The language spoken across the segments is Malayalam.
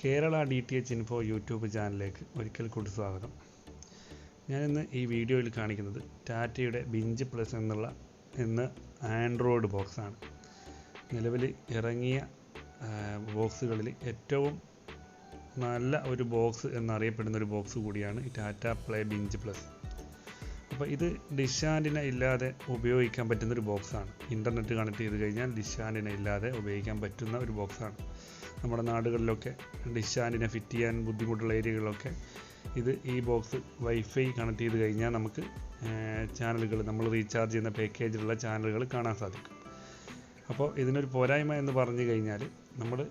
Kerala D T H info YouTube ചാനലിലേക്ക് ഒരിക്കൽ കൂടി സ്വാഗതം. ഞാനിന്ന് ഈ വീഡിയോയിൽ കാണിക്കുന്നത് ടാറ്റയുടെ ബിഞ്ച് പ്ലസ് എന്നുള്ള ഇന്ന് ആൻഡ്രോയിഡ് ബോക്സാണ് നിലവിൽ ഇറങ്ങിയ ബോക്സുകളിൽ ഏറ്റവും നല്ല ഒരു ബോക്സ് എന്നറിയപ്പെടുന്ന ഒരു ബോക്സ് കൂടിയാണ് ടാറ്റ പ്ലേ ബിഞ്ച് പ്ലസ്. അപ്പോൾ ഇത് ഡിഷ് ഇല്ലാതെ ഉപയോഗിക്കാൻ പറ്റുന്ന ഒരു ബോക്സാണ് ഇന്റർനെറ്റ് കണക്ട് ചെയ്ത് കഴിഞ്ഞാൽ ഡിഷ് ഇല്ലാതെ ഉപയോഗിക്കാൻ പറ്റുന്ന ഒരു ബോക്സാണ് നമ്മുടെ നാടുകളിലൊക്കെ ഡിഷ് ഫിറ്റ് ചെയ്യാൻ ബുദ്ധിമുട്ടുള്ള ഏരിയകളിലൊക്കെ ഇത് ഈ ബോക്സ് വൈഫൈ കണക്ട് ചെയ്ത് കഴിഞ്ഞാൽ നമുക്ക് ചാനലുകൾ നമ്മൾ റീചാർജ് ചെയ്യുന്ന പാക്കേജിലുള്ള ചാനലുകൾ കാണാൻ സാധിക്കും. അപ്പോൾ ഇതിനൊരു പോരായ്മ എന്ന് പറഞ്ഞു കഴിഞ്ഞാൽ നമ്മൾ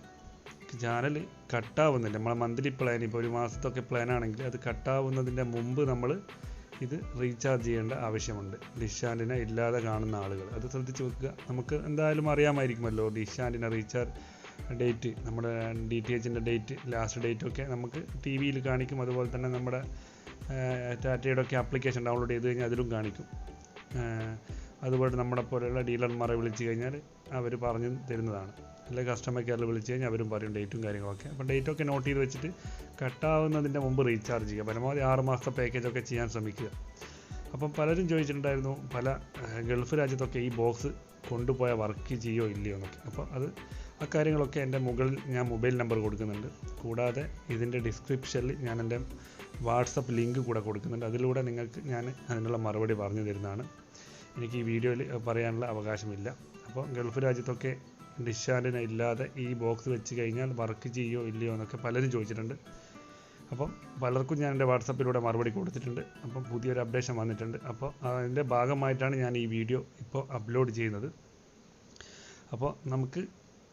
ചാനൽ കട്ടാവുന്നില്ല നമ്മളെ മന്ത്ലി പ്ലാൻ ഇപ്പോൾ ഒരു മാസത്തൊക്കെ പ്ലാൻ ആണെങ്കിൽ അത് കട്ടാവുന്നതിന്റെ മുമ്പ് നമ്മൾ ഇത് റീചാർജ് ചെയ്യേണ്ട ആവശ്യമുണ്ട്. ഡിഷ് ആന്റിന ഇല്ലാതെ കാണുന്ന ആളുകൾ. അത് ശ്രദ്ധിച്ച് വെക്കുക. നമുക്ക് എന്തായാലും അറിയാമായിരിക്കുമല്ലോ ഡിഷ് ആന്റിന റീചാർജ് ഡേറ്റ് നമ്മുടെ ഡി ടി എച്ചിന്റെ ഡേറ്റ് ലാസ്റ്റ് ഡേറ്റ് ഒക്കെ നമുക്ക് ടി വിയിൽ കാണിക്കും. അതുപോലെ തന്നെ നമ്മുടെ ടാറ്റയുടെ ഒക്കെ ആപ്ലിക്കേഷൻ ഡൗൺലോഡ് ചെയ്ത് കഴിഞ്ഞാൽ അതിലും കാണിക്കും. അതുപോലെ നമ്മളെ പോലെയുള്ള ഡീലർമാരെ വിളിച്ച് കഴിഞ്ഞാൽ അവർ പറഞ്ഞു തരുന്നതാണ്. അല്ലെങ്കിൽ കസ്റ്റമർ കെയറിൽ വിളിച്ച് കഴിഞ്ഞാൽ അവരും പറയും ഡേറ്റും കാര്യങ്ങളൊക്കെ. അപ്പോൾ ഡേറ്റ് ഒക്കെ നോട്ട് ചെയ്ത് വെച്ചിട്ട് കട്ടാവുന്നതിന്റെ മുമ്പ് റീചാർജ് ചെയ്യുക. പരമാവധി ആറ് മാസത്തെ പാക്കേജൊക്കെ ചെയ്യാൻ ശ്രമിക്കുക. അപ്പം പലരും ചോദിച്ചിട്ടുണ്ടായിരുന്നു പല ഗൾഫ് രാജ്യത്തൊക്കെ ഈ ബോക്സ് കൊണ്ടുപോയ വർക്ക് ചെയ്യോ ഇല്ലയോ എന്നൊക്കെ. അപ്പോൾ അത് ആ കാര്യങ്ങളൊക്കെ എന്റെ മുകളിൽ ഞാൻ മൊബൈൽ നമ്പർ കൊടുക്കുന്നുണ്ട്. കൂടാതെ ഇതിന്റെ ഡിസ്ക്രിപ്ഷനിൽ ഞാൻ എന്റെ വാട്സപ്പ് ലിങ്ക് കൂടെ കൊടുക്കുന്നുണ്ട്. അതിലൂടെ നിങ്ങൾക്ക് ഞാൻ അതിനുള്ള മറുപടി പറഞ്ഞു തരുന്നതാണ്. എനിക്ക് ഈ വീഡിയോയിൽ പറയാനുള്ള അവകാശമില്ല. അപ്പോൾ ഗൾഫ് രാജ്യത്തൊക്കെ ഡിഷാന്റിന ഇല്ലാതെ ഈ ബോക്സ് വെച്ച് കഴിഞ്ഞാൽ വർക്ക് ചെയ്യോ ഇല്ലയോ എന്നൊക്കെ പലരും ചോദിച്ചിട്ടുണ്ട്. അപ്പം പലർക്കും ഞാൻ എന്റെ വാട്സപ്പിലൂടെ മറുപടി കൊടുത്തിട്ടുണ്ട്. അപ്പം പുതിയൊരു അപ്ഡേഷൻ വന്നിട്ടുണ്ട്. അപ്പോൾ അതിന്റെ ഭാഗമായിട്ടാണ് ഞാൻ ഈ വീഡിയോ ഇപ്പോൾ അപ്ലോഡ് ചെയ്യുന്നത്. അപ്പോൾ നമുക്ക്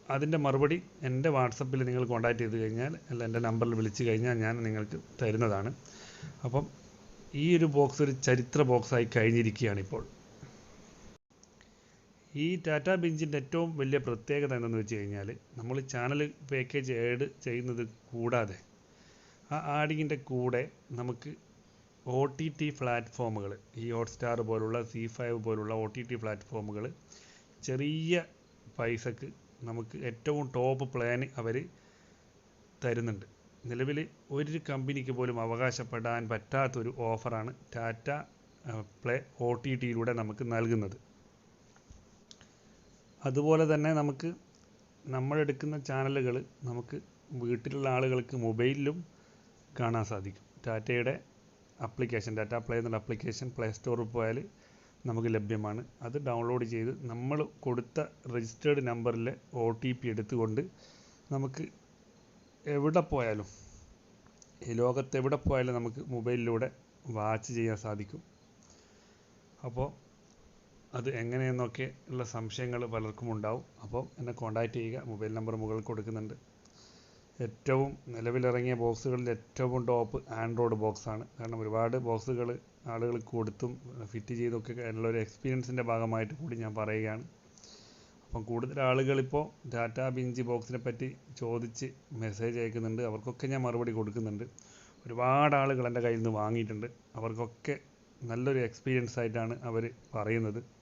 അതിന്റെ മറുപടി എന്റെ വാട്സപ്പിൽ നിങ്ങൾ കോൺടാക്ട് ചെയ്ത് കഴിഞ്ഞാൽ അല്ല എന്റെ നമ്പറിൽ വിളിച്ച് കഴിഞ്ഞാൽ ഞാൻ നിങ്ങൾക്ക് തരുന്നതാണ്. അപ്പം ഈ ഒരു ബോക്സ് ഒരു ചരിത്ര ബോക്സായി കഴിഞ്ഞിരിക്കുകയാണ് ഇപ്പോൾ. ഈ ടാറ്റ ബിഞ്ചിന്റെ ഏറ്റവും വലിയ പ്രത്യേകത എന്തെന്ന് വെച്ച് കഴിഞ്ഞാൽ നമ്മൾ ചാനൽ പാക്കേജ് ആഡ് ചെയ്യുന്നത് കൂടാതെ ആ ആഡിങ്ങിന്റെ കൂടെ നമുക്ക് ഒ ടി ടി പ്ലാറ്റ്ഫോമുകൾ ഈ ഹോട്ട്സ്റ്റാർ പോലുള്ള സി ഫൈവ് പോലുള്ള ഒ ടി ടി പ്ലാറ്റ്ഫോമുകൾ ചെറിയ പൈസക്ക് നമുക്ക് ഏറ്റവും ടോപ്പ് പ്ലാൻ അവർ തരുന്നുണ്ട്. നിലവിൽ ഒരു കമ്പനിക്ക് പോലും അവകാശപ്പെടാൻ പറ്റാത്തൊരു ഓഫറാണ് ടാറ്റ പ്ലേ ഒ ടി ടിയിലൂടെ നമുക്ക് നൽകുന്നത്. അതുപോലെ തന്നെ നമുക്ക് നമ്മളെടുക്കുന്ന ചാനലുകൾ നമുക്ക് വീട്ടിലുള്ള ആളുകൾക്ക് മൊബൈലിലും കാണാൻ സാധിക്കും. ടാറ്റയുടെ അപ്ലിക്കേഷൻ ടാറ്റ പ്ലേ എന്നുള്ള അപ്ലിക്കേഷൻ പ്ലേ സ്റ്റോറിൽ പോയാൽ നമുക്ക് ലഭ്യമാണ്. അത് ഡൗൺലോഡ് ചെയ്ത് നമ്മൾ കൊടുത്ത രജിസ്റ്റേർഡ് നമ്പറിലെ ഒ ടി പി എടുത്തുകൊണ്ട് നമുക്ക് എവിടെ പോയാലും ഈ ലോകത്ത് എവിടെ പോയാലും നമുക്ക് മൊബൈലിലൂടെ വാച്ച് ചെയ്യാൻ സാധിക്കും. അപ്പോൾ അത് എങ്ങനെയെന്നൊക്കെ ഉള്ള സംശയങ്ങൾ പലർക്കും ഉണ്ടാവും. അപ്പോൾ എന്നെ കോൺടാക്റ്റ് ചെയ്യുക. മൊബൈൽ നമ്പർ മുകളിൽ കൊടുക്കുന്നുണ്ട്. ഏറ്റവും നിലവിലിറങ്ങിയ ബോക്സുകളിൽ ഏറ്റവും ടോപ്പ് ആൻഡ്രോയിഡ് ബോക്സാണ് കാരണം ഒരുപാട് ബോക്സുകൾ ആളുകൾ കൊടുത്തും ഫിറ്റ് ചെയ്തൊക്കെ എന്നുള്ള ഒരു എക്സ്പീരിയൻസിന്റെ ഭാഗമായിട്ട് കൂടി ഞാൻ പറയുകയാണ്. അപ്പം കൂടുതൽ ആളുകളിപ്പോൾ ഡാറ്റ ബിഞ്ചി ബോക്സിനെ പറ്റി ചോദിച്ച് മെസ്സേജ് അയക്കുന്നുണ്ട്. അവർക്കൊക്കെ ഞാൻ മറുപടി കൊടുക്കുന്നുണ്ട്. ഒരുപാട് ആളുകൾ എന്റെ കയ്യിൽ നിന്ന് വാങ്ങിയിട്ടുണ്ട്. അവർക്കൊക്കെ നല്ലൊരു എക്സ്പീരിയൻസ് ആയിട്ടാണ് അവർ പറയുന്നത്.